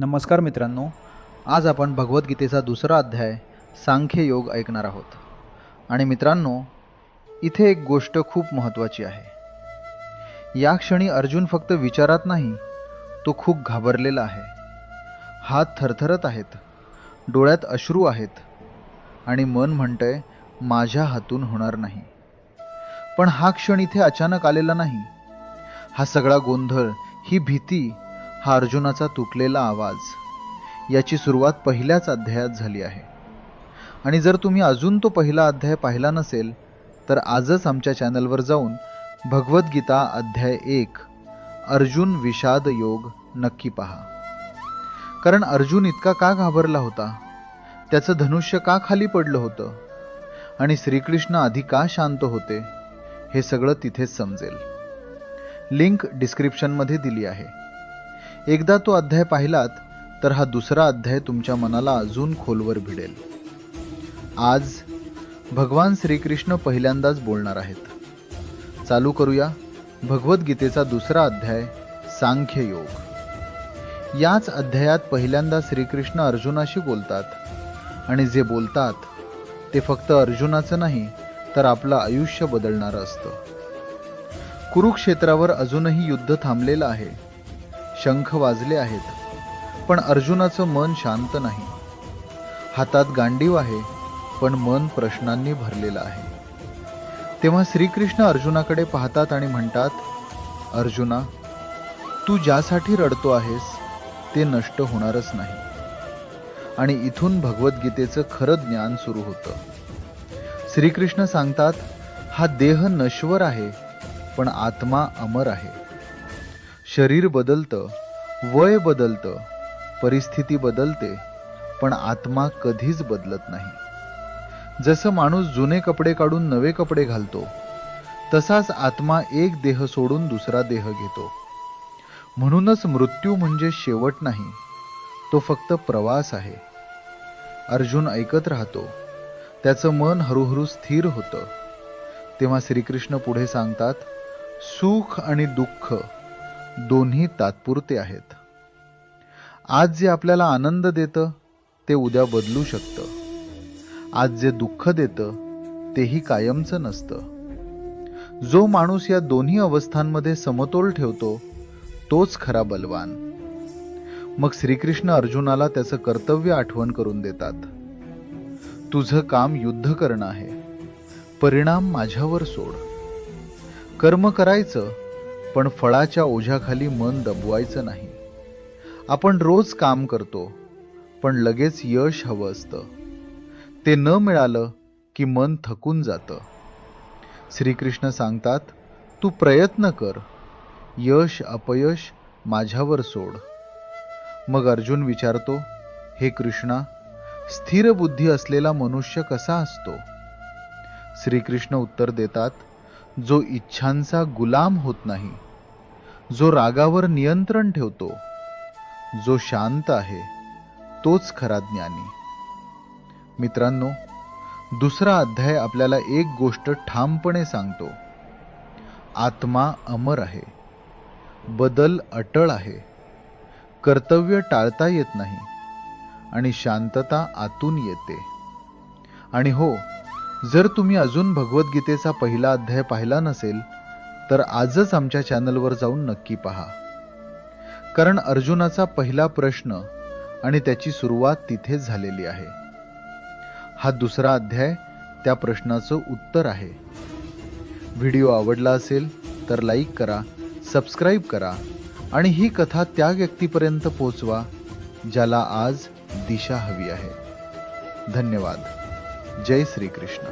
नमस्कार मित्रांनो आज आपण भगवद्गीतेचा दुसरा अध्याय सांख्य योग ऐकणार आहोत. आणि मित्रांनो इथे एक गोष्ट खूप महत्त्वाची आहे. या क्षणी अर्जुन फक्त विचारात नाही तो खूप घाबरलेला आहे. हात थरथरत आहेत डोळ्यात अश्रू आहेत आणि मन म्हणतंय माझ्या हातून होणार नाही. पण हा क्षण इथे अचानक आलेला नाही. हा सगळा गोंधळ ही भीती हा अर्जुनाचा तुटलेला आवाज. याची सुरुवात पहिल्याच अध्यायात झाली आहे. आणि जर तुम्ही अजून तो पहिला अध्याय पाहिला नसेल तर आजच आमच्या चॅनलवर जाऊन भगवद्गीता अध्याय एक अर्जुन विषाद योग नक्की पहा. कारण अर्जुन इतका का घाबरला होता? त्याचं धनुष्य का खाली पडलं होतं? आणि श्रीकृष्ण आधी का शांत होते? हे सगळं तिथेच समजेल. लिंक डिस्क्रिप्शनमध्ये दिली आहे. एकदा तो अध्याय पाहिलात तर हा दुसरा अध्याय तुमच्या मनाला अजून खोलवर भिडेल. आज भगवान श्रीकृष्ण पहिल्यांदाच बोलणार आहेत. चालू करूया भगवद्गीतेचा दुसरा अध्याय सांख्य योग. याच अध्यायात पहिल्यांदा श्रीकृष्ण अर्जुनाशी बोलतात आणि जे बोलतात ते फक्त अर्जुनाचं नाही तर आपलं आयुष्य बदलणारं असतं. कुरुक्षेत्रावर अजूनही युद्ध थांबलेलं आहे. शंख वाजले आहेत पण अर्जुनाचं मन शांत नाही. हातात गांडीव आहे पण मन प्रश्नांनी भरलेलं आहे. तेव्हा श्रीकृष्ण अर्जुनाकडे पाहतात आणि म्हणतात अर्जुना तू ज्यासाठी रडतो आहेस ते नष्ट होणारच नाही. आणि इथून भगवद्गीतेचं खरं ज्ञान सुरू होतं. श्रीकृष्ण सांगतात हा देह नश्वर आहे पण आत्मा अमर आहे. शरीर बदलतं वय बदलतं परिस्थिती बदलते पण आत्मा कधीच बदलत नाही. जसं माणूस जुने कपडे काढून नवे कपडे घालतो तसाच आत्मा एक देह सोडून दुसरा देह घेतो. म्हणूनच मृत्यू म्हणजे शेवट नाही तो फक्त प्रवास आहे. अर्जुन ऐकत राहतो त्याचं मन हळूहळू स्थिर होतं. तेव्हा श्रीकृष्ण पुढे सांगतात सुख आणि दुःख दोन्ही तात्पुरते आहेत. आज जे आपल्याला आनंद देतं ते उद्या बदलू शकतं. आज जे दुःख देतं तेही कायमचं नसतं. जो माणूस या दोन्ही अवस्थांमध्ये समतोल ठेवतो तोच खरा बलवान. मग श्रीकृष्ण अर्जुनाला त्याचं कर्तव्य आठवण करून देतात. तुझं काम युद्ध करणं आहे. परिणाम माझ्यावर सोड. कर्म करायचं पण फळाच्या ओझ्याखाली मन दबवायचं नाही. आपण रोज काम करतो पण लगेच यश हवं असतं. ते न मिळालं की मन थकून जातं. श्रीकृष्ण सांगतात तू प्रयत्न कर. यश अपयश माझ्यावर सोड. मग अर्जुन विचारतो हे कृष्णा स्थिर बुद्धी असलेला मनुष्य कसा असतो? श्रीकृष्ण उत्तर देतात जो इच्छांचा गुलाम होत नाही जो रागावर नियंत्रण ठेवतो जो शांत आहे तोच खरा ज्ञानी. मित्रांनो दुसरा अध्याय आपल्याला एक गोष्ट ठामपणे सांगतो. आत्मा अमर आहे बदल अटळ आहे कर्तव्य टाळता येत नाही आणि शांतता आतून येते. आणि हो जर तुम्ही अजून भगवद्गीतेचा पहिला अध्याय पाहिला नसेल तर आजच आमच्या चॅनलवर जाऊन नक्की पहा. कारण अर्जुनाचा पहिला प्रश्न आणि त्याची सुरुवात तिथेच झालेली आहे. हा दुसरा अध्याय त्या प्रश्नाचं उत्तर आहे. व्हिडिओ आवडला असेल तर लाईक करा सबस्क्राईब करा आणि ही कथा त्या व्यक्तीपर्यंत पोचवा ज्याला आज दिशा हवी आहे. धन्यवाद. जय श्रीकृष्ण.